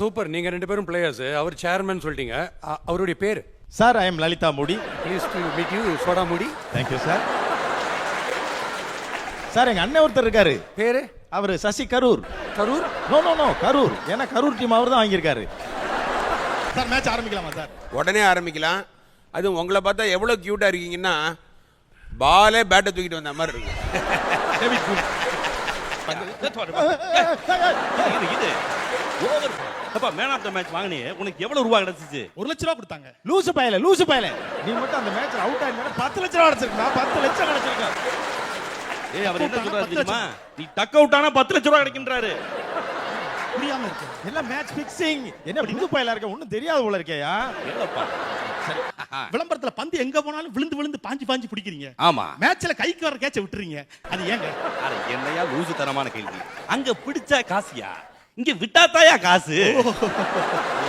Super நீங்க ரெண்டு பேரும் பிளேயர்ஸ் அவர் சேர்மன் சொல்லிட்டீங்க அ- அவருடைய பேர் sir I am Lalitha Modi please to meet you soda முடி தேங்க்யூ சார் சார் எங்க அண்ணன் ஒருத்தர் இருக்காரு பேரு அவர் Sasi Karur Karur no no no Karur ஏன்னா கரூர் டீம் அவர் தான் வாங்கியிருக்காரு சார் மேட்ச் ஆரம்பிக்கலாமா சார் உடனே ஆரம்பிக்கலாம் அது உங்களை பார்த்தா எவ்வளோ க்யூட்டாக இருக்கீங்கன்னா பாலே பேட்டை தூக்கிட்டு வந்த மாதிரி இருக்கு இது ஓவர் அப்பா மேன் ஆஃப் த மேட்ச் வாங்கினே உனக்கு எவ்வளவு ரூபா கிடைச்சிச்சு? ஒரு லட்ச ரூபா கொடுத்தாங்க. லூசு பயல லூசு பயல. நீ மட்டும் அந்த மேட்ச்ல அவுட் ஆயிருந்தா பத்து லட்சம் ரூபா அடிச்சிருக்கா பத்து லட்சம் கிடைச்சிருக்கா. ஏய் அவர் என்ன சொல்றாரு. தெரியுமா? நீ டக் அவுட் ஆனா பத்து லட்சம் ரூபா கிடைக்கின்றாரு. புரியாம இருக்கு. எல்லாம் மேட்ச் ஃபிக்ஸிங் என்ன புது பயலா இருக்க? ஒண்ணும் தெரியாது போல இருக்கேயா இல்லப்பா. சரி. விளம்பரத்துல பந்து எங்க போனாலும் விழுந்து விழுந்து பாஞ்சு பாஞ்சு பிடிக்கிறீங்க. ஆமா. மேட்ச்ல கைக்கு வர கேட்ச விட்டுறீங்க. அது ஏங்க? அட என்னையா லூசு தரமான கேள்வி. அங்க பிடிச்சா காசியா? இங்க விட்டாத்தாயா காசு?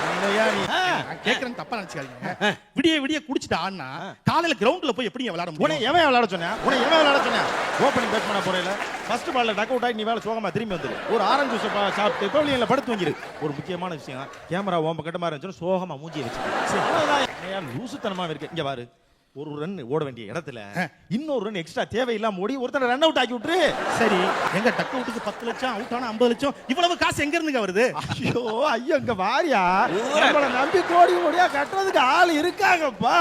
என்னையா நீ? நான் கேக்குறேன் தப்பா நினைச்சுக்காதீங்க. விடிய விடிய குடிச்சிட்டு ஆடினா காலையில கிரவுண்ட்ல போய் எப்படிங்க விளையாட முடியும்? எவன் விளையாட சொன்னா? உன்னை எவன் விளையாட சொன்னா? ஓப்பனிங் பேட் பண்ண போறேல. ஃபர்ஸ்ட் பால்ல டக் அவுட் ஆகி நீ வேலை சோகமா திரும்பி வந்துரு. ஒரு ஆரஞ்சு ஜூஸ் சாப்பிட்டு பவுலியன்ல படுத்து தூங்கிரு. ஒரு முக்கியமான விஷயம். கேமரா ஓம்ப கட்ட மாதிரி இருந்துச்சு சோகமா மூஞ்சியை வச்சு லூசுத்தனமா இருக்கு? இங்க பாரு. ஒரு ரன் ஓட வேண்டிய இடத்துல இன்னொரு ரன் எக்ஸ்ட்ரா தேவையில்லாம ஓடி ஒருத்தனை ரன் அவுட் ஆக்கி விட்டுரு. சரி எங்க டக் அவுட்டுக்கு பத்து லட்சம் அவுட் ஆனா ஐம்பது லட்சம் இவ்வளவு காசு எங்க இருந்துங்க வருது ஐயோ ஐயோ இங்க வாரியா? நம்மள நம்பி கோடி கோடியா கட்டுறதுக்கு ஆள் இருக்காங்கப்பா.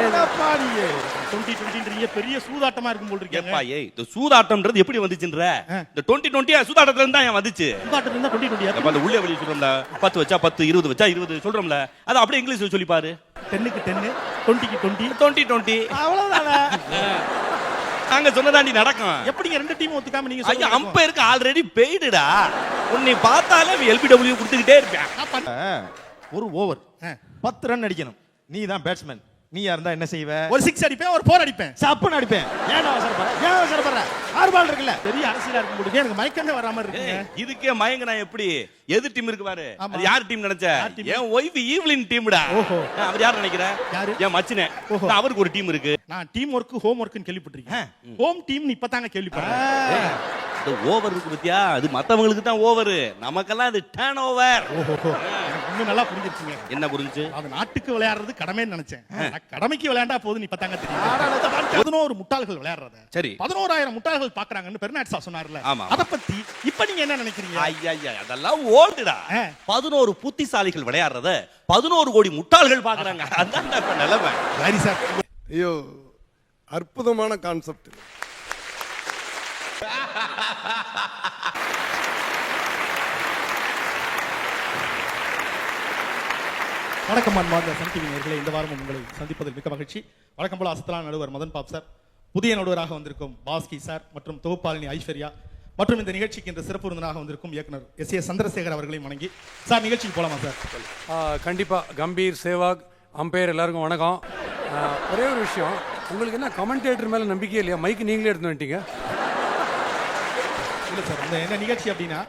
என்னப்பா நீங்க டுவெண்ட்டி டுவெண்ட்டின்றீங்க பெரிய சூதாட்டமா இருக்கும் போல் இருக்கீங்க. ஏய் இந்த சூதாட்டம்ன்றது எப்படி வந்துச்சுன்ற? இந்த டுவெண்ட்டி டுவெண்ட்டி சூதாட்டத்துல இருந்தா ஏன் வந்துச்சு? சூதாட்டம் இருந்தா டுவெண்ட்டி அப்ப டுவெண்ட்டி அந்த உள்ளே வெளியே சொல்றோம்ல பத்து வச்சா பத்து இருபது வச்சா இருபது சொல்றோம்ல அது அப்படியே இங்கிலீஷ்ல சொல்லி பாரு டென்னுக்கு டென்னு டுவெண்ட்டிக்கு டுவெண்ட்டி. Twenty twenty. அவ்வளவுதானே? நாங்க சொன்னதாண்டி நடக்கும். எப்படிங்க ரெண்டு டீம் ஒத்துக்காம நீங்க ஐயா அம்பையருக்கு ஆல்ரெடி பெய்டுடா. உன்னை பார்த்தாலே எல்பிடபிள்யூ கொடுத்துக்கிட்டே இருப்பேன். ஒரு ஓவர். பத்து ரன் அடிக்கணும். நீ தான் பேட்ஸ்மேன் நீயா இருந்தா என்ன செய்வ? ஒரு சிக்ஸ் அடிப்பேன் ஒரு போர் அடிப்பேன். சப்புன்னு அடிப்பேன். ஏன் அவசரப்படுற ஏன் அவசரப்படுற ஆறு பால் இருக்குல்ல. பெரிய அரசியலா இருக்கும் போது எனக்கு மயக்கமே வராம இருக்குங்க? ஏய், இதுக்கே மயங்கனா எப்படி? எதிர் டீம் இருக்கு பாரு. அது யார் டீம் நினைச்ச? என் ஒய்ஃப் ஈவ்லின் டீம்டா. அவர் யார் நினைக்கிற? யாரு? என் மச்சினே. அவருக்கு ஒரு டீம் இருக்கு. நான் டீம் ஒர்க் ஹோம் ஒர்க்னு கேள்விப்பட்டிருக்கேன் ஹோம் டீம் இப்பதாங்க கேள்விப்பட்டேன் இந்த ஓவர் இருக்கு பத்தியா? அது மத்தவங்களுக்கு தான் ஓவர். நமக்கெல்லாம் அது டேர்ன் ஓவர் இன்னும் நல்லா புரிஞ்சிருச்சுங்க. என்ன புரிஞ்சு அது நாட்டுக்கு விளையாடுறது கடமைன்னு நினைச்சேன். நான் கடமைக்கு விளையாண்டா போதும் இப்பதாங்க தெரியும் பதினோரு முட்டாள்கள் விளையாடுறத. சரி. பதினோராயிரம் முட்டாள்கள் பாக்குறாங்கன்னு பெருநாட்சா சொன்னார்ல. ஆமா. அத பத்தி இப்ப நீங்க என்ன நினைக்கிறீங்க? ஐயா அதெல்லாம் ஓல்டுடா. பதினோரு புத்திசாலிகள் விளையாடுறத பதினோரு கோடி முட்டாள்கள் பாக்குறாங்க. அதான் இப்ப நிலைமை. சரி சார் ஐயோ அற்புதமான கான்செப்ட் வணக்கம் அன்பார்ந்த சன் டிவி இந்த வாரம் உங்களை சந்திப்பதில் மிக்க மகிழ்ச்சி. வழக்கம் போல அசத்தலான நடுவர் மதன் பாப் சார். புதிய நடுவராக வந்திருக்கும் பாஸ்கி சார் மற்றும் தொகுப்பாளினி ஐஸ்வர்யா மற்றும் இந்த நிகழ்ச்சிக்கு இந்த சிறப்பு விருந்தனாக வந்திருக்கும் இயக்குனர் எஸ் ஏ சந்திரசேகர் அவர்களையும் வணங்கி சார் நிகழ்ச்சிக்கு போகலாமா சார்? கண்டிப்பாக கண்டிப்பா. கம்பீர் சேவாக் அம்பையர் எல்லாருக்கும் வணக்கம். ஒரே ஒரு விஷயம். உங்களுக்கு என்ன கமெண்டேட்டர் மேல நம்பிக்கை இல்லையா? மைக் நீங்களே எடுத்து வந்துட்டீங்க. இல்ல சார். இந்த என்ன நிகழ்ச்சி அப்படின்னா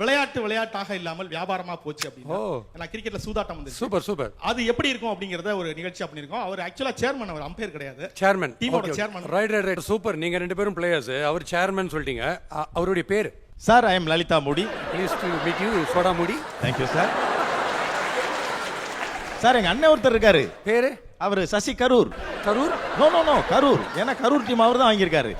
விளையாட்டு விளையாட்டாக இல்லாமல் வியாபாரமா போச்சு அப்படின்னா ஓ. நான் கிரிக்கெட்ல சூதாட்டம் வந்து சூப்பர் சூப்பர். அது எப்படி இருக்கும் அப்படிங்கறத ஒரு நிகழ்ச்சியா பண்ணிருக்கோம் அவர் ஆக்சுவலா சேர்மன் அவர் அம்பையர் கிடையாது. சேர்மன் டீமோட chairman. Right right right super நீங்க ரெண்டு பேரும் பிளேயர்ஸ் அவர் சேர்மன் சொல்லிட்டீங்க. அவருடைய பேர்? Sir I am Lalitha Modi please to meet you soda முடி தேங்க்யூ சார் சார் எங்க அண்ணன் ஒருத்தர் இருக்காரு. பேரு? அவர் Sasi Karur. Karur? No no no Karur. ஏன்னா கரூர் டீம் அவர் தான் வாங்கியிருக்காரு.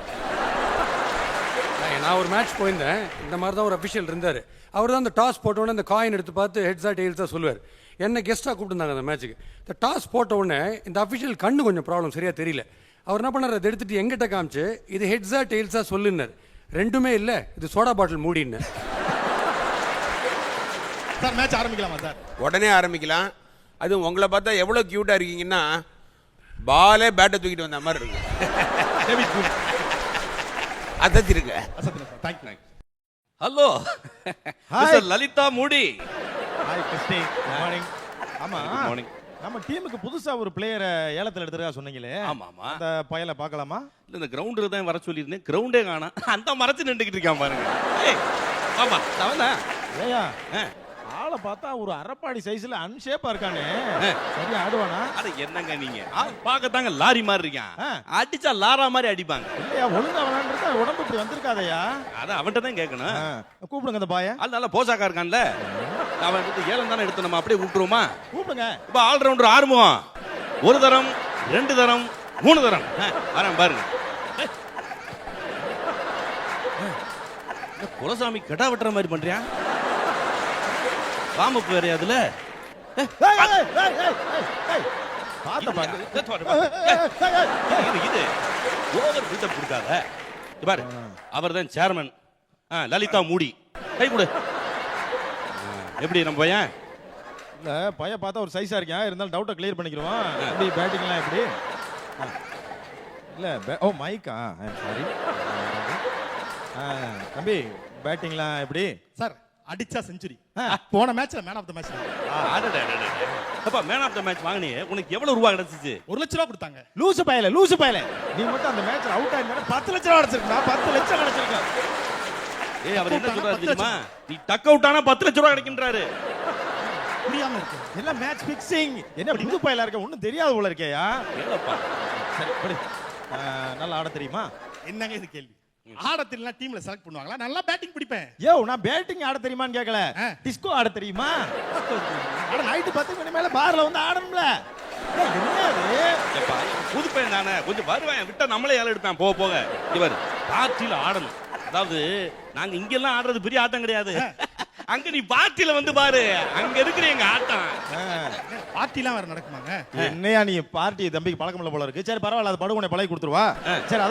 நான் ஒரு மேட்ச் போயிருந்தேன். இந்த மாதிரி தான் ஒரு அஃபிஷியல் இருந்தார். அவர் தான் அந்த டாஸ் போட்ட உடனே அந்த காயின் எடுத்து பார்த்து ஹெட்ஸா டெயில்ஸாக சொல்லுவார். என்ன கெஸ்ட்டாக கூப்பிட்டுருந்தாங்க அந்த மேட்ச்சுக்கு இந்த டாஸ் போட்ட உடனே இந்த அஃபிஷியல் கண்ணு கொஞ்சம் ப்ராப்ளம் சரியாக தெரியல. அவர் என்ன பண்ணார்? அதை எடுத்துட்டு எங்கிட்ட காமிச்சு இது ஹெட்ஸா டெயில்ஸா சொல்லுன்னார். ரெண்டுமே இல்லை இது சோடா பாட்டில் மூடின்னு. சார் மேட்ச் ஆரம்பிக்கலாமா சார்? உடனே ஆரம்பிக்கலாம். அது உங்களை பார்த்தா எவ்வளோ க்யூட்டாக இருக்கீங்கன்னா பாலே பேட்டை தூக்கிட்டு வந்த மாதிரி இருக்கு அசத்திருங்க. Thank you hello Hi. Lalitha Modi hi Christy morning ஆமா. Morning. நம்ம டீமுக்கு புதுசா ஒரு பிளேயரை ஏலத்துல எடுத்துறதா சொன்னீங்களே? ஆமா ஆமா. அந்த பயலை பார்க்கலாமா? இல்ல இந்த கிரவுண்டில் தான் வர சொல்லியிருந்தேன். கிரவுண்டே காணா. அந்த மரத்து நின்றுக்கிட்டு இருக்கான் பாருங்க. ஏய், ஆமா அவன் தான் ஏயா ஆளை பார்த்தா ஒரு அரப்பாடி சைஸ்ல அன்ஷேப்பா இருக்கானே. சரியா ஆடுவானா? அட என்னங்க நீங்க? பார்க்கத்தாங்க லாரி மாதிரி இருக்கான். அடிச்சா லாரா மாதிரி அடிப்பாங்க. இல்லையா ஒழுங்கா விளாண்டுருந்தா உடம்பு இப்படி வந்திருக்காதயா? அத அவன்கிட்ட தான் கேட்கணும். கூப்பிடுங்க அந்த பாய. ஆள் நல்லா போசாக்கா இருக்கான்ல. அவன் வந்து ஏலம் தானே எடுத்து நம்ம அப்படியே விட்டுருவோமா? கூப்பிடுங்க. இப்போ ஆல்ரவுண்டர் ஆறுமுகம். ஒரு தரம் ரெண்டு தரம் மூணு தரம். வரேன் பாருங்க. குலசாமி கெடா வெட்டுற மாதிரி பண்றியா? வாமப்பு வேற அதுல பாரு. அவர் தான் சேர்மன் லலிதா மூடி. கை கொடு. எப்படி நம்ம பையன்? இல்ல பைய பார்த்தா ஒரு சைஸா இருக்கேன். இருந்தாலும் டவுட்டை கிளியர் பண்ணிக்கிறோம் எப்படி பேட்டிங்லாம் எப்படி? ஆ. இல்ல ஓ மைக்கா சாரி தம்பி பேட்டிங்லாம் எப்படி? சார் அடிச்சா செஞ்சுரி போன மேட்ச்ல மேன் ஆஃப் த மேட்ச் அப்பா மேன் ஆஃப் த மேட்ச் வாங்கினே உனக்கு எவ்வளவு ரூபா கிடைச்சிச்சு? ஒரு லட்ச ரூபா கொடுத்தாங்க. லூசு பயல லூசு பயல. நீ மட்டும் அந்த மேட்ச்ல அவுட் ஆயிருந்தா பத்து லட்சம் ரூபா அடிச்சிருக்கா பத்து லட்சம் கிடைச்சிருக்கா? ஏய் அவர் என்ன சொல்றாரு தெரியுமா? நீ டக் அவுட் ஆனா பத்து லட்சம் ரூபா கிடைக்கின்றாரு. புரியாம இருக்கு. எல்லாம் மேட்ச் ஃபிக்ஸிங் என்ன புது பயலா இருக்க? ஒண்ணும் தெரியாத போல இருக்கேயா? நல்லா ஆட தெரியுமா? என்னங்க இது கேள்வி? ஆட தெரியல டீம்ல செலக்ட் பண்ணுவாங்களா? நல்லா பேட்டிங் பிடிப்பேன். யோ நான் பேட்டிங் ஆட தெரியுமான்னு கேட்கல. டிஸ்கோ ஆட தெரியுமா? ஆட நைட்டு பத்து மணி மேல பார்ல வந்து ஆடணும்ல. அது புது பையன் தானே. கொஞ்சம் வருவேன். விட்டா நம்மளே ஏலம் எடுப்பேன். போக. போக இவர் பார்ட்டியில ஆடணும். அதாவது நாங்க இங்கெல்லாம் ஆடுறது பெரிய ஆட்டம் கிடையாது. அங்க நீ பார்ட்டியில வந்து பாரு. அங்க இருக்கிற எங்க ஆட்டம். பார்ட்டிலாம் வேற நடக்குமாங்க? என்னையா நீ பார்ட்டி தம்பிக்கு பழக்கம் இல்ல போல இருக்கு. சரி பரவாயில்ல அது படுகொனை பழகி கொடுத்துருவா சரி ஆ,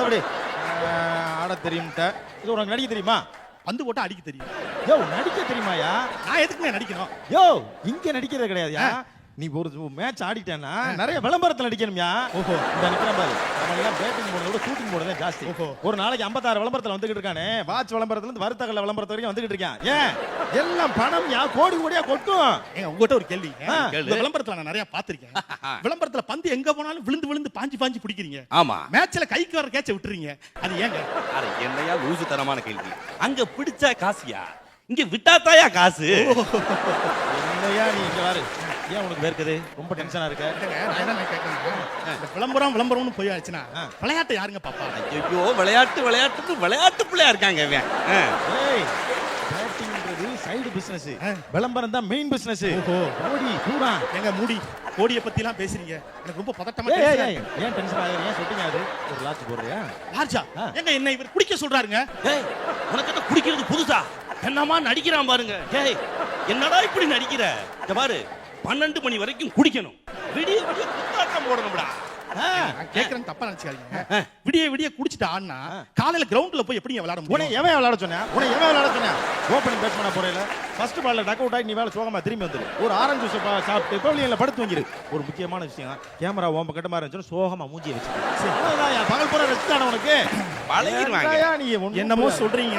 ஆட தெரியும்ட்ட. இது உனக்கு நடிக்க தெரியுமா? பந்து போட்டா அடிக்க தெரியும். யோ நடிக்க தெரியுமாயா? நான் எதுக்குங்க நடிக்கணும்? யோ இங்க நடிக்கிறது கிடையாதுயா? நீ ஒரு மேட்ச் ஆடிட்டேன்னா நிறைய விளம்பரத்துல நடிக்கணும்யா ஓஹோ. இந்த நிக்கிற பாரு எல்லாம் பேட்டிங் போடுறத விட ஷூட்டிங் போடுறதே ஜாஸ்தி. ஓஹோ. ஒரு நாளைக்கு 56 விளம்பரத்துல வந்துகிட்டு இருக்கானே. வாட்ச் விளம்பரத்துல இருந்து வருத்தகல்ல விளம்பரத்து வரைக்கும் வந்துகிட்டு இருக்கான் ஏன்? எல்லாம் பணம் யா? கோடி கோடியா கொட்டும். ஏங்க உங்ககிட்ட ஒரு கேள்வி. இந்த விளம்பரத்துல நான் நிறைய பாத்திருக்கேன் விளம்பரத்துல பந்து எங்க போனாலும் விழுந்து விழுந்து பாஞ்சு பாஞ்சு பிடிக்கிறீங்க. ஆமா. மேட்ச்ல கைக்கு வர கேட்ச விட்டுறீங்க. அது ஏங்க? அட என்னையா லூசு தரமான கேள்வி. அங்க பிடிச்சா காசியா? இங்க விட்டாத்தாயா காசு? என்னையா நீ இங்க ஏன் உனக்கு வேர்க்குது ரொம்ப டென்ஷனா இருக்க? விளம்பரம் விளம்பரம்னு போய் ஆச்சுன்னா விளையாட்டை யாருங்க பாப்பா? ஐயோ விளையாட்டு விளையாட்டுன்னு விளையாட்டு பிள்ளையா இருக்காங்க இவன். பேட்டிங்ன்றது சைடு பிசினஸ் விளம்பரம் தான் மெயின் பிசினஸ் ஓஹோ. ஓடி பூரா எங்க மூடி. கோடியை பத்தி எல்லாம் பேசுறீங்க. எனக்கு ரொம்ப பதட்டமா. ஏன் டென்ஷன் ஆகுற ஏன் சொட்டிங்க அது ஒரு லாட்ச் போடுறியா? லார்ஜா ஆ. எங்க என்ன இவர் குடிக்க சொல்றாருங்க? ஏய் உனக்கு என்ன குடிக்கிறது புதுசா? என்னமா நடிக்கிறான் பாருங்க. ஏய் என்னடா இப்படி நடிக்கிற? இந்த பாரு. பன்னெண்டு மணி வரைக்கும் குடிக்கணும். விடிய விடிய குத்தாட்டம் போடணும்டா. கேக்குறேன் தப்பா நினைச்சுக்காதீங்க. விடிய விடிய குடிச்சிட்டு ஆடினா காலையில கிரவுண்ட்ல போய் எப்படிங்க விளையாட முடியும்? எவன் விளையாட சொன்னா? உன்னை எவன் விளையாட சொன்னா? ஓப்பனிங் பேட்ச் பண்ண போறேல. ஃபர்ஸ்ட் பால்ல டக் அவுட் ஆகி நீ வேலை சோகமா திரும்பி வந்துரு. ஒரு ஆரஞ்சு ஜூஸ் சாப்பிட்டு பெவிலியன்ல படுத்து வாங்கிரு ஒரு முக்கியமான விஷயம் கேமரா ஓம்ப கட்ட மாதிரி இருந்துச்சு சோகமா மூஞ்சி வச்சு பகல் பூரா ரெஸ்ட் தானே உனக்கு? பழகிடுவாங்க. நீ என்னமோ. சொல்றீங்க.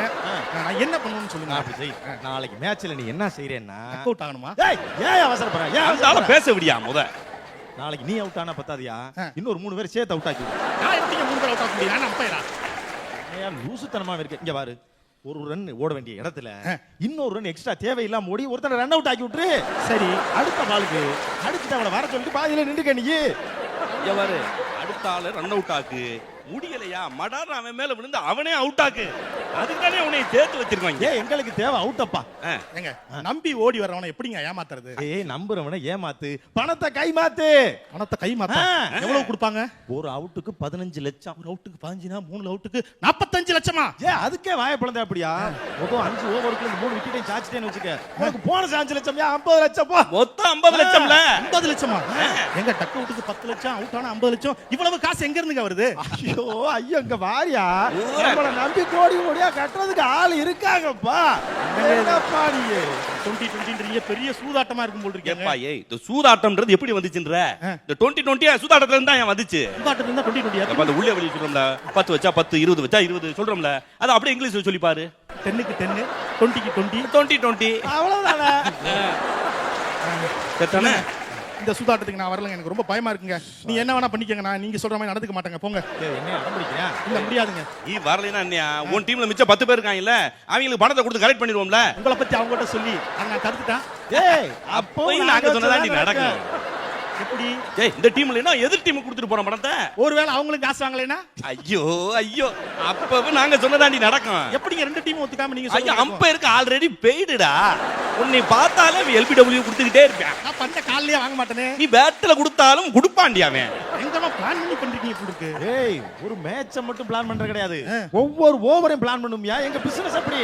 நான் என்ன பண்ணணும்னு சொல்லுங்க. அப்படி செய். நாளைக்கு மேட்ச்ல நீ என்ன செய்யறேன்னா அவுட் ஆகணுமா? ஏய் ஏன் அவசரப்படுற? ஏன்? பேச விடியா முத. நாளைக்கு நீ அவுட் ஆனா பத்தாதியா. இன்னொரு மூணு பேர் சேர்த்து அவுட் ஆக்கி. நான் எப்படிங்க மூணு பேர் அவுட் ஆக முடியும்? நான் அம்பையரா ஏன் லூசுத்தனமா இருக்கு. இங்க பாரு. ஒரு ரன் ஓட வேண்டிய இடத்துல இன்னொரு ரன் எக்ஸ்ட்ரா தேவையில்லாம ஓடி ஒருத்தனை ரன் அவுட் ஆக்கி விட்டுரு. சரி அடுத்த பாலுக்கு அடிச்சுட்டு அவனை வர சொல்லிட்டு பாதியில நின்றுக்க நீ. இங்க பாரு. அடுத்த ஆளு ரன் அவுட் ஆக்கு. முடியலையா? மடார் அவன் மேல விழுந்து அவனே அவுட் ஆக்கு. அதுக்கு தானே உன்னை சேர்த்து வச்சிருக்காங்க? ஏன் எங்களுக்கு தேவை அவுட்டப்பா. ஏங்க நம்பி ஓடி வர்றவனை எப்படிங்க ஏமாத்துறது? ஏய் நம்புறவனை ஏமாத்து பணத்தை கை மாத்து பணத்தை கை மாத்த ஆ. எவ்வளவு கொடுப்பாங்க? ஒரு அவுட்டுக்கு பதினஞ்சு லட்சம். ஒரு அவுட்டுக்கு பதினஞ்சுனா மூணு அவுட்டுக்கு நாற்பத்தஞ்சு லட்சமா? ஏ அதுக்கே வாய பிளந்த அப்படியா மொத்தம் அஞ்சு ஓவருக்கு இந்த மூணு விக்கெட்டையும் சாச்சிட்டேன்னு வச்சுக்க. உனக்கு போனஸ் அஞ்சு லட்சம் ஏன் ஐம்பது லட்சம் போ மொத்தம் ஐம்பது லட்சம்ல? ஐம்பது லட்சமா? எங்க டக் அவுட்டுக்கு பத்து லட்சம் அவுட் ஆனா ஐம்பது லட்சம் இவ்வளவு காசு எங்க இருந்துங்க வருது? ஐயோ ஐயோ இங்க வாரியா. நம்மள நம்பி கோடி கோடியா கட்டுறதுக்கு ஆள் இருக்காங்கப்பா. என்னப்பா நீ? டுவெண்ட்டி டுவெண்ட்டின்றீங்க பெரிய சூதாட்டமா இருக்கும் போல் இருக்கீங்க. ஏப்பா ஏய் இந்த சூதாட்டம்ன்றது எப்படி வந்துச்சுன்ற? இந்த டுவெண்ட்டி டுவெண்ட்டி சூதாட்டத்துல இருந்தா ஏன் வந்துச்சு? சூதாட்டத்துல இருந்தா டுவெண்ட்டி அப்ப டுவெண்ட்டி அந்த உள்ளே வெளியே சொல்றோம்ல பத்து வச்சா பத்து இருபது வச்சா இருபது சொல்றோம்ல அது அப்படியே இங்கிலீஷ்ல சொல்லி பாரு. டென்னுக்கு டென்னு டுவெண்ட்டிக்கு டுவெண்ட்டி. Twenty twenty. அவ்வளவுதானே? இந்த சூதாட்டத்துக்கு நான் வரலங்க. எனக்கு ரொம்ப பயமா இருக்குங்க. நீ என்ன வேணா பண்ணிக்கங்க. நான் நீங்க சொல்ற மாதிரி நடந்துக்க மாட்டேங்க. போங்க. என்ன இல்ல முடியாதுங்க. நீ வரலைன்னா என்னையா உன் டீம்ல மிச்சம் பத்து பேர் இருக்காங்கல்ல அவங்களுக்கு பணத்தை கொடுத்து கரெக்ட் பண்ணிடுவோம்ல. உங்களை பத்தி அவங்ககிட்ட சொல்லி அதை நான் தடுத்துட்டேன் ஏய் அப்போயும் நாங்க சொன்னதா நீ நடக்கும் எப்படி? ஏய் இந்த டீம்ல என்ன எதிர் டீம் கொடுத்துட்டு போறோம் பணத்தை ஒருவேளை அவங்களுக்கு காசு வாங்கலைன்னா? ஐயோ ஐயோ. அப்பவே நாங்க சொன்னதாண்டி நடக்கும். எப்படிங்க ரெண்டு டீம் ஒத்துக்காம நீங்க ஐயோ சொல்லுங்க. அம்பையருக்கு ஆல்ரெடி பெய்டுடா உன்னை பார்த்தாலே எல்பிடபிள்யூ கொடுத்துக்கிட்டே இருப்பேன். நான் பண்ண கால்லயே வாங்க மாட்டேனே. நீ பேட்டில் கொடுத்தாலும் கொடுப்பாண்டி அவன். எங்கம்மா பிளான் பண்ணி பண்றீங்க இப்படி இருக்கு? ஏய் ஒரு மேட்சை மட்டும் பிளான் பண்றது கிடையாது. ஒவ்வொரு ஓவரையும் பிளான் பண்ணுமியா? எங்க பிசினஸ் அப்படி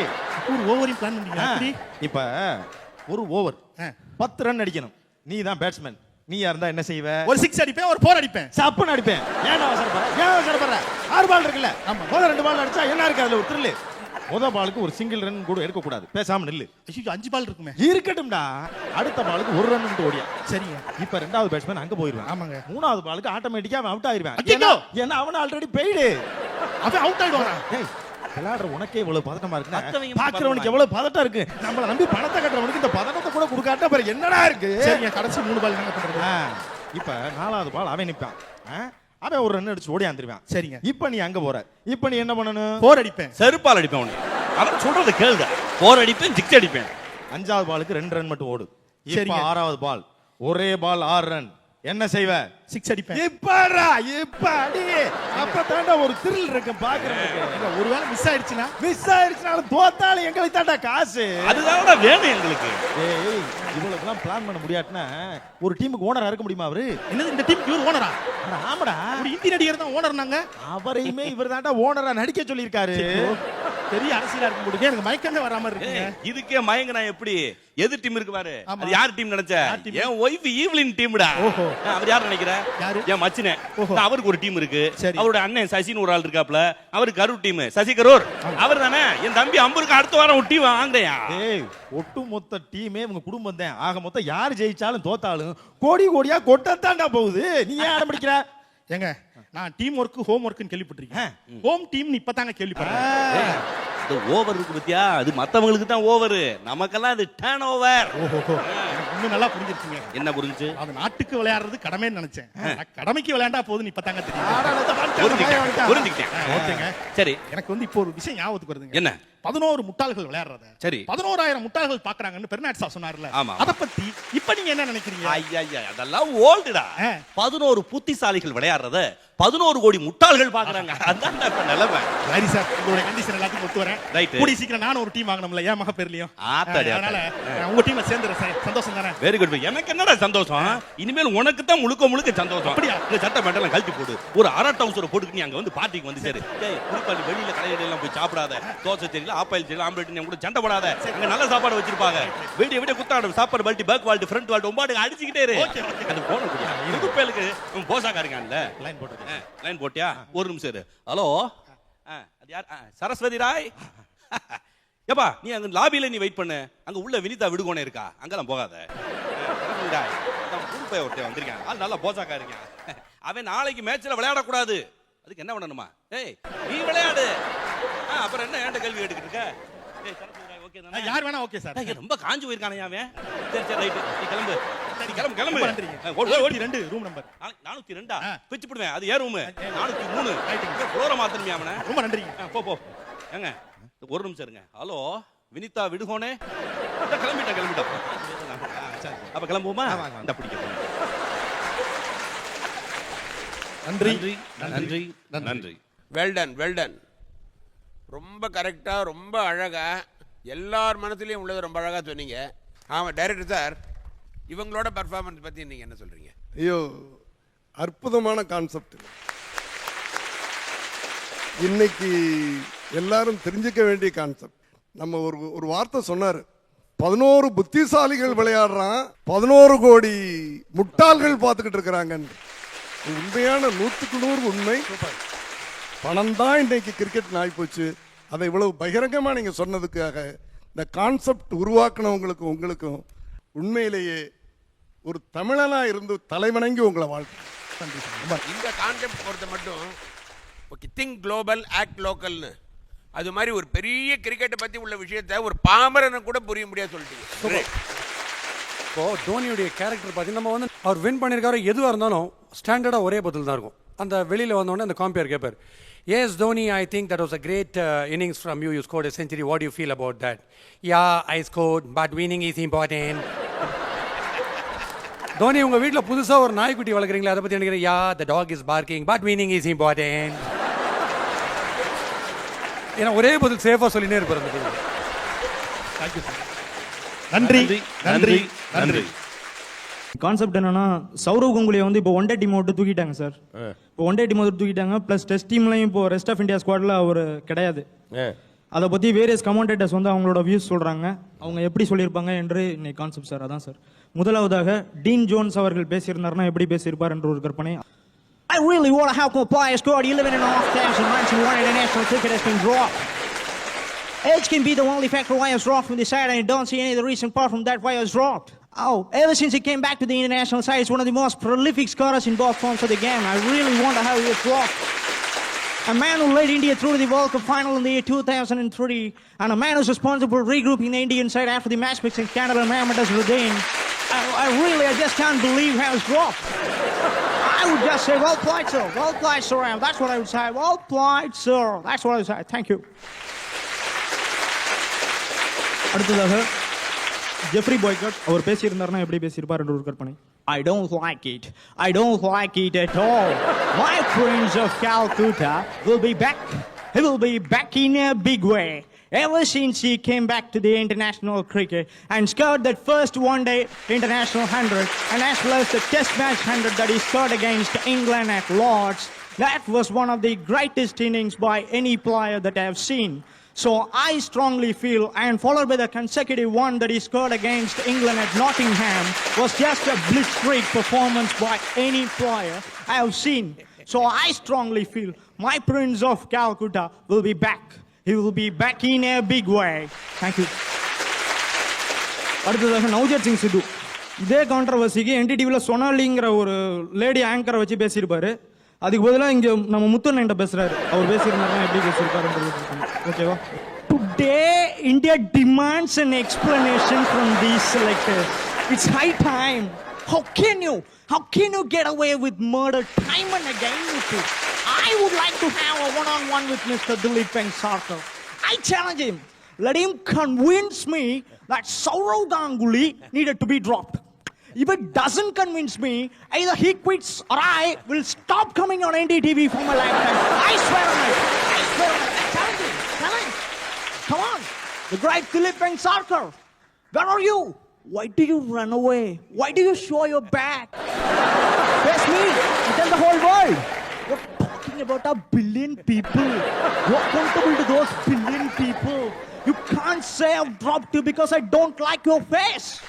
ஒரு ஓவரையும் பிளான் அப்படி இப்ப ஒரு ஓவர் ஆ. பத்து ரன் அடிக்கணும். நீ தான் பேட்ஸ்மேன் நீயா இருந்தா என்ன செய்வ? ஒரு சிக்ஸ் அடிப்பேன் ஒரு போர் அடிப்பேன். சப்புன்னு அடிப்பேன். ஏன் அவசரப்படுற ஏன் அவசரப்படுற ஆறு பால் இருக்குல்ல. ஆமா முதல் ரெண்டு பால் அடிச்சா என்ன இருக்கு அதுல? ஒரு த்ரில்லு முத பாலுக்கு ஒரு சிங்கிள் ரன் கூட எடுக்க கூடாது பேசாம நில்லு. ஐயோ அஞ்சு பால் இருக்குமே. இருக்கட்டும்டா. அடுத்த பாலுக்கு ஒரு ரன் ஓடியா. சரிங்க. இப்ப ரெண்டாவது பேட்ஸ்மேன் அங்க போயிருவான். ஆமாங்க. மூணாவது பாலுக்கு ஆட்டோமேட்டிக்கா அவன் அவுட் ஆயிருவான்! ஏன்னா- அவன் ஆல்ரெடி பெய்டு அவன் அவுட் ஆயிடுவானா? ஏய் விளையாடுற உனக்கே இவ்வளவு பதட்டமா இருக்கு பாக்குறவனுக்கு எவ்வளவு பதட்டம் இருக்கு? நம்மள நம்பி பணத்தை கட்டுறவனுக்கு இந்த பதட்டத்தை கூட கொடுக்காட்ட அப்புறம் என்னடா இருக்கு? சரிங்க கடைசி மூணு பால் என்ன பண்றது? இப்ப நாலாவது பால் அவன் நிப்பான். ஆ, அவன் ஒரு ரன் அடிச்சு ஓடியாந்துருவான் சரிங்க. இப்ப நீ அங்க போற. இப்ப நீ என்ன பண்ணணும்? போர் அடிப்பேன். செருப்பால் அடிப்பேன் உன்னை. அவன் சொல்றத கேளுங்க. போர் அடிப்பேன் சிக்ஸ் அடிப்பேன். அஞ்சாவது பாலுக்கு ரெண்டு ரன் மட்டும் ஓடு. இப்ப சரிங்க. ஆறாவது பால் ஒரே பால் ஆறு ரன் என்ன செய்வ? சிக்ஸ் அடிப்பேன். இப்படா இப்ப அடி அப்ப தாண்டா ஒரு த்ரில் இருக்கு ஏங்க, ஒருவேளை மிஸ் ஆயிடுச்சுன்னா? மிஸ் ஆயிடுச்சுனாலும் தோத்தாலும் எங்களுக்கு தாண்டா காசு. அதுதான் வேணும் எங்களுக்கு. ஏய் இவ்வளவுலாம் பிளான் பண்ண முடியாட்டினா ஒரு டீமுக்கு ஓனரா இருக்க முடியுமா அவரு? என்னது இந்த டீம் இவர் ஓனரா ஆமாடா. ஒரு இந்தி நடிகர் தான் ஓனர் நாங்க அவரையுமே இவர் தாண்டா ஓனரா நடிக்க சொல்லியிருக்காரு. பெரிய அரசியலா இருக்க முடியும் எனக்கு மயக்கமே வராம இருக்குங்க. ஏய், இதுக்கே மயங்கினா எப்படி? எது டீம் இருக்கு பாரு. அது யார் டீம் நினைச்ச? என் ஒய்ஃப் ஈவ்லின் டீம்டா. அவர் யார் நினைக்கிற? என் மச்சினே. அவருக்கு ஒரு டீம் இருக்கு. அவரோட அண்ணன் சசின்னு ஒரு ஆள் இருக்காப்ல அவருக்கு கரூர் டீம் சசி கரூர். அவர் தானே? என் தம்பி அம்பருக்கு அடுத்த வாரம் ஒரு டீம் வாங்குறேன் ஏய் ஒட்டுமொத்த டீமே உங்க குடும்பம் தான். ஆக மொத்தம் யார் ஜெயிச்சாலும் தோத்தாலும் கோடி கோடியா கொட்டத்தாண்டா போகுது. நீ ஏன் ஆட பிடிக்கிற? ஏங்க நான் டீம் ஒர்க் ஹோம் ஒர்க்னு கேள்விப்பட்டிருக்கேன் ஹோம் டீம் இப்பதாங்க கேள்விப்படுறேன். இந்த ஓவர் இருக்கு பத்தியா? அது மத்தவங்களுக்கு தான் ஓவர் நமக்கெல்லாம் அது டேர்ன் ஓவர் ஓஹோ இன்னும் நல்லா புரிஞ்சிருச்சுங்க. என்ன புரிஞ்சு அது நாட்டுக்கு விளையாடுறது கடமைன்னு நினைச்சேன். நான் கடமைக்கு விளையாண்டா போதும் தெரியும் ஆடா, அந்த வந்துட்டான், புரிஞ்சுக்கிட்டேன், ஓகேங்க. சரி. எனக்கு வந்து இப்போ ஒரு விஷயம் ஞாபகத்துக்கு வருதுங்க. என்ன? பதினோரு முட்டாள்கள் விளையாடுறத. சரி. பதினோராயிரம் முட்டாள்கள் பாக்குறாங்கன்னு பெருநாட்சா சொன்னார்ல. அத பத்தி இப்ப நீங்க என்ன நினைக்கிறீங்க? ஐயா அதெல்லாம் ஓல்டுடா. பதினோரு புத்திசாலிகள் விளையாடுறத பதினோரு கோடி முட்டாள்கள் பாக்குறாங்க அதான் இப்ப நிலைமை. சரி சார் உங்களுடைய கண்டிஷன் எல்லாத்துக்கும் ஒத்து வரேன். Right. கூடி சீக்கிரம் நானும் ஒரு டீம் வாங்கணும்ல ஏன் மக பேர்லயும்? ஆத்தாடி, அதனால உங்க டீம்ல சேர்ந்துறேன் சார் சந்தோஷம் தானே? வெரி குட் எனக்கு என்னடா சந்தோஷம்? இனிமேல் உனக்கு தான் முழுக்க முழுக்க சந்தோஷம். அப்படியா? இந்த சட்டை பேண்டெல்லாம் கழட்டி போடு. ஒரு அரை டவுசரை போட்டுக்கு நீ அங்க வந்து பார்ட்டிக்கு வந்து சரி. டேய் குறிப்பா வெளியில கடையில போய் சாப்பிடாத. தோசை தெரியல ஆப்பாயில் தெரியல ஆம்லெட் நீ கூட சண்டை போடாத. அங்க நல்ல சாப்பாடு வச்சிருப்பாங்க. வீடியோ வீடியோ குத்தாடு சாப்பாடு பல்ட்டி பேக் வால்ட்டு ஃப்ரண்ட் வால்ட்டு ஒம்பாடு அடிச்சுக்கிட்டே இரு. அது போன குடியா? புது பேலுக்கு உன் போசாக்கா இருக்கான்ல லைன் போட்டுருக்கேன் லைன் போட்டியா? ஒரு நிமிஷம் இரு. ஹலோ? அது யார்? சரஸ்வதி ராய். ஏப்பா நீ அங்க லாபியில நீ வெயிட் பண்ணு. அங்க உள்ள வினிதா விடுகோனே இருக்கா? அங்கெல்லாம் போகாத. பையன் ஒருத்தன் வந்திருக்கான். ஆள் நல்லா போசாக்கா இருக்கான். அவன் நாளைக்கு மேட்ச்ல விளையாடக்கூடாது. அதுக்கு என்ன பண்ணணுமா? ஏய் நீ விளையாடு. ஆ, அப்புறம் என்ன ஏன்ட்ட கேள்வி கேட்டுக்கிட்டு இருக்க? ஏய் சரஸ்வதி ராய் ஓகே தானே? யார் வேணா ஓகே சார் ரொம்ப காஞ்சு போயிருக்கானே அவன். சரி சரி ரைட்டு நீ கிளம்பு. கிளம்பு கிளம்பு ஓடு, ஓடு, ரெண்டு ரூம் நம்பர் நானூ- நானூத்தி ரெண்டா? ஆ. பிச்சு போடுவேன் அது ஏன் ரூமு நானூத்தி மூணு. ஃப்ளோர மாத்தணுமே அவனை? ரொம்ப நன்றிங்க. போ போ. ஏங்க ஒரு நிமிஷம் இருங்க. ஹலோ வினிதா விடுகோனே? இந்த கிளம்பிட்டா கிளம்பிட்டா. அப்ப கிளம்புவோமா? இந்த பிடிக்க நன்றி. நன்றி. நன்றி. வெல்டன் வெல்டன் ரொம்ப கரெக்டாக ரொம்ப அழகா எல்லார் மனசுலையும் உள்ளதை ரொம்ப அழகாக சொன்னீங்க. ஆமாம் டைரக்டர் சார் இவங்களோட பர்ஃபார்மன்ஸ் பற்றி நீங்கள் என்ன சொல்கிறீங்க ஐயோ அற்புதமான கான்செப்ட் இன்னைக்கு எல்லாரும் தெரிஞ்சுக்க வேண்டிய கான்செப்ட் நம்ம ஒரு ஒரு வார்த்தை சொன்னார். பதினோரு புத்திசாலிகள் விளையாடுறான் பதினோரு கோடி முட்டாள்கள் பார்த்துக்கிட்டு இருக்கிறாங்கன்னு. உண்மையான நூற்றுக்கு நூறு உண்மை. பணம் தான் இன்னைக்கு கிரிக்கெட் ஆகிப்போச்சு அதை இவ்வளவு பகிரங்கமா நீங்க சொன்னதுக்காக இந்த கான்செப்ட் உருவாக்குனவங்களுக்கும் உங்களுக்கும் உண்மையிலேயே ஒரு தமிழனா இருந்து தலைவணங்கி உங்களை வாழ்த்து. இந்த கான்செப்ட் பொறுத்த மட்டும் ஓகே திங்க் குளோபல் ஆக்ட் லோக்கல்னு அது மாதிரி ஒரு பெரிய கிரிக்கெட்டை பற்றி உள்ள விஷயத்த ஒரு பாமரனை கூட புரிய முடியாது சொல்லிட்டீங்க. இப்போ தோனியுடைய கேரக்டர் பார்த்தீங்கன்னா நம்ம வந்து அவர் வின் பண்ணியிருக்காரு எதுவாக இருந்தாலும் ஸ்டாண்டர்டாக ஒரே பதில் தான் இருக்கும். அந்த வெளியில் வந்தோடனே அந்த காம்பியர் கேட்பார். Yes Dhoni I think that was a great innings from you you scored century what you feel about that yeah I scored but winning is important Dhoni உங்க வீட்டில் புதுசாக ஒரு நாய்க்குட்டி வளர்க்குறீங்களா அதை பற்றி நினைக்கிறேன் yeah the dog is barking but winning is important ஏன்னா ஒரே பதில் சேஃபாக சொல்லினே இருப்பார் அந்த பதில் தேங்க்யூ சார் நன்றி நன்றி நன்றி கான்செப்ட் என்னன்னா சௌரவ் கங்குலியை வந்து இப்போ ஒன் டே டீம் விட்டு தூக்கிட்டாங்க சார் இப்போ ஒன் டே டீம் விட்டு தூக்கிட்டாங்க ப்ளஸ் டெஸ்ட் டீம்லையும் இப்போ ரெஸ்ட் ஆஃப் இந்தியா ஸ்குவாடில் அவர் கிடையாது. அதை பற்றி வேரியஸ் கமெண்டேட்டர்ஸ் வந்து அவங்களோட வியூஸ் சொல்கிறாங்க அவங்க எப்படி சொல்லியிருப்பாங்க என்று இன்னைக்கு கான்செப்ட் சார் அதான் சார் முதலாவதாக டீன் ஜோன்ஸ் அவர்கள் பேசியிருந்தாருன்னா எப்படி பேசியிருப்பார் என்ற ஒரு கற்பனை I really want to help my players scored 11 and a half thousand runs in one international cricket has been dropped. Age can be the only factor why I was dropped from the side, and I don't see any other reason apart from that why I was dropped. Oh, ever since he came back to the international side, he's one of the most prolific scorers in both forms of the game. I really wonder how he was dropped. A man who led India through to the World Cup final in the year 2003, and a man who's responsible for regrouping the Indian side after the match fixing Canada and Mohammad Azharuddin. I, I really, I just can't believe how it's dropped. I would just say, well played, sir. Well played, sir. That's what I would say. Well played, sir. That's what I would say. Thank you. அடுத்ததாக Jeffrey பாய்கட் அவர் பேசியிருந்தாருன்னா எப்படி பேசியிருப்பார் என்ற ஒரு கற்பனை I don't like it. I don't like it at all. My Prince of Calcutta will be back. He will be back in a big way. Ever since he came back to the international cricket and scored that first one day international 100 and as well as the test match 100 that he scored against England at Lords, that was one of the greatest innings by any player that I have seen. So I strongly feel, and followed by the consecutive one that he scored against England at Nottingham, was just a blitzkrieg performance by any player I have seen. So I strongly feel my Prince of Calcutta will be back. He will be back in a big way. Thank you. அடுத்ததாக நவ்ஜத் சிங் சித்து இதே கான்ட்ரவர்சிக்கு என்டிடிவியில் சொனாலிங்கிற ஒரு lady ஆங்கரை வச்சு பேசியிருப்பாரு அதுக்கு பதிலாக இங்கே நம்ம முத்தண்ணன் பேசுறாரு அவர் பேசியிருந்தாருன்னா எப்படி பேசியிருப்பாரு ஓகேவா Today, India demands an explanation from these selectors. It's high time. How can you? How can you get away with murder time and again with it? I would like to have a one-on-one with Mr. Dilip Sarkar. I challenge him. Let him convince me that Saurav Ganguly needed to be dropped. If it doesn't convince me, either he quits or I will stop coming on NDTV for my lifetime. I swear on it. I swear on it. Challenge him. Challenge. Come on. The great Dilip Sarkar. Where are you? Why do you run away? Why do you show your back? Face me tell the whole world. Talking about a billion people. You're accountable to those billion people. You can't say I've dropped you because I don't like your face.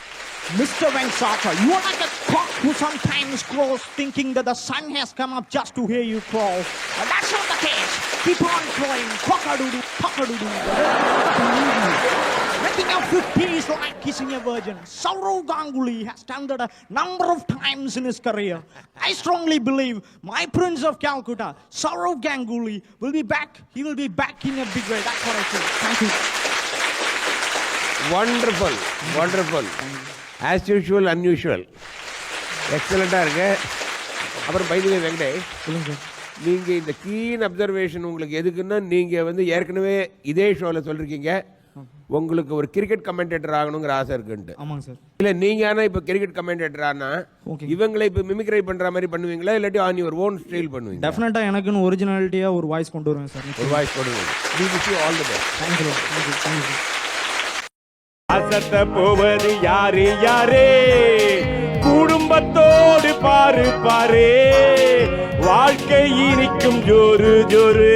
Mr. Venkata, you are like a cock who sometimes crows thinking that the sun has come up just to hear you crow. But that's not the case. Keep on crowing, cock-a-doodle, cock-a-doodle. Believe me. Making up 50 is like kissing a virgin. Saurav Ganguly has done that a number of times in his career. I strongly believe my Prince of Calcutta, Saurav Ganguly, will be back. He will be back in a big way. That's what I feel. Thank you. Wonderful wonderful as usual unusual எக்ஸலண்ட்டாக இருக்கு அப்புறம் பைதிவே வெங்கடேஷ் நீங்கள் இந்த keen observation உங்களுக்கு எதுக்குன்னா நீங்கள் வந்து ஏற்கனவே இதே ஷோவில் சொல்லிருக்கீங்க உங்களுக்கு ஒரு கிரிக்கெட் கமெண்டேட்டர் ஆகணுங்கிற ஆசை இருக்குன்ட்டு. ஆமாங்க சார். இல்லை நீங்கள் ஆனால் இப்போ கிரிக்கெட் கமெண்டேட்டர் ஆனா Okay. இவங்களை இப்போ மிமிக்ரை பண்ணுற மாதிரி பண்ணுவீங்களா? இல்லாட்டி ஆன் யுவர் ஓன் ஸ்டைல் பண்ணுவீங்க டெஃபினட்டாக எனக்குன்னு ஒரிஜினாலிட்டியாக ஒரு வாய்ஸ் கொண்டு வருவேன் சார். ஒரு வாய்ஸ் போடுவீங்க we wish you all the best thank you thank you thank you அசத்த போவது யாரு யாரே? குடும்பத்தோடு பாரு பாரு. வாழ்க்கை இனிக்கும் ஜோரு ஜோரு